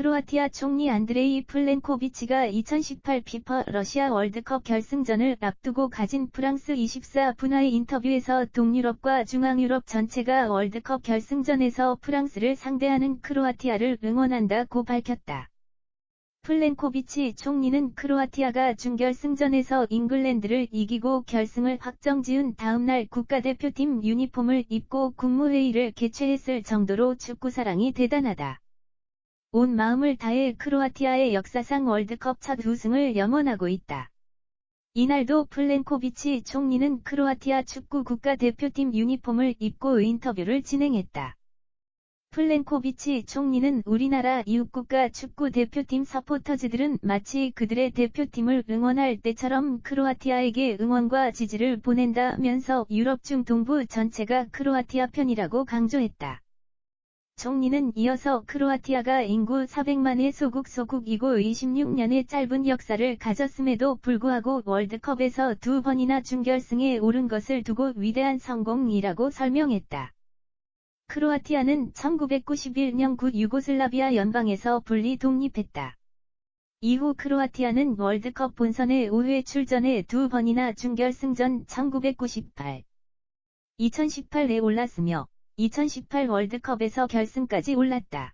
크로아티아 총리 안드레이 플렌코비치가 2018 피파 러시아 월드컵 결승전을 앞두고 가진 프랑스 24 분화의 인터뷰에서 동유럽과 중앙유럽 전체가 월드컵 결승전에서 프랑스를 상대하는 크로아티아를 응원한다고 밝혔다. 플렌코비치 총리는 크로아티아가 준결승전에서 잉글랜드를 이기고 결승을 확정지은 다음날 국가대표팀 유니폼을 입고 국무회의를 개최했을 정도로 축구 사랑이 대단하다. 온 마음을 다해 크로아티아의 역사상 월드컵 첫 우승을 염원하고 있다. 이날도 플렌코비치 총리는 크로아티아 축구 국가대표팀 유니폼을 입고 인터뷰를 진행했다. 플렌코비치 총리는 우리나라 이웃국가 축구 대표팀 서포터즈들은 마치 그들의 대표팀을 응원할 때처럼 크로아티아에게 응원과 지지를 보낸다면서 유럽 중 동부 전체가 크로아티아 편이라고 강조했다. 총리는 이어서 크로아티아가 인구 400만의 소국 소국이고 26년의 짧은 역사를 가졌음에도 불구하고 월드컵에서 두 번이나 준결승에 오른 것을 두고 위대한 성공이라고 설명했다. 크로아티아는 1991년 구 유고슬라비아 연방에서 분리 독립했다. 이후 크로아티아는 월드컵 본선에 5회 출전해 두 번이나 준결승전 1998, 2018에 올랐으며 2018 월드컵에서 결승까지 올랐다.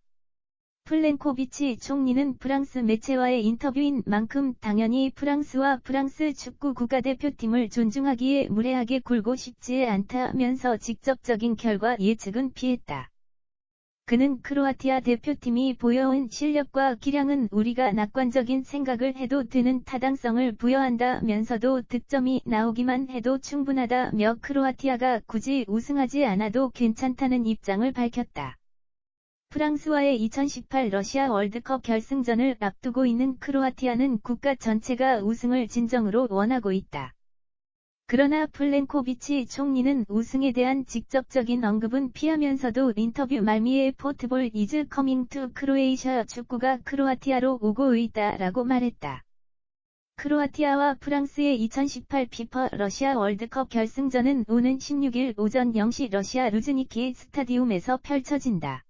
플렌코비치 총리는 프랑스 매체와의 인터뷰인 만큼 당연히 프랑스와 프랑스 축구 국가대표팀을 존중하기에 무례하게 굴고 싶지 않다면서 직접적인 결과 예측은 피했다. 그는 크로아티아 대표팀이 보여온 실력과 기량은 우리가 낙관적인 생각을 해도 되는 타당성을 부여한다면서도 득점이 나오기만 해도 충분하다며 크로아티아가 굳이 우승하지 않아도 괜찮다는 입장을 밝혔다. 프랑스와의 2018 러시아 월드컵 결승전을 앞두고 있는 크로아티아는 국가 전체가 우승을 진정으로 원하고 있다. 그러나 플렌코비치 총리는 우승에 대한 직접적인 언급은 피하면서도 인터뷰 말미에 포트볼 이즈 커밍 투 크로에이셔 축구가 크로아티아로 오고 있다라고 말했다. 크로아티아와 프랑스의 2018 피퍼 러시아 월드컵 결승전은 오는 16일 오전 0시 러시아 루즈니키 스타디움에서 펼쳐진다.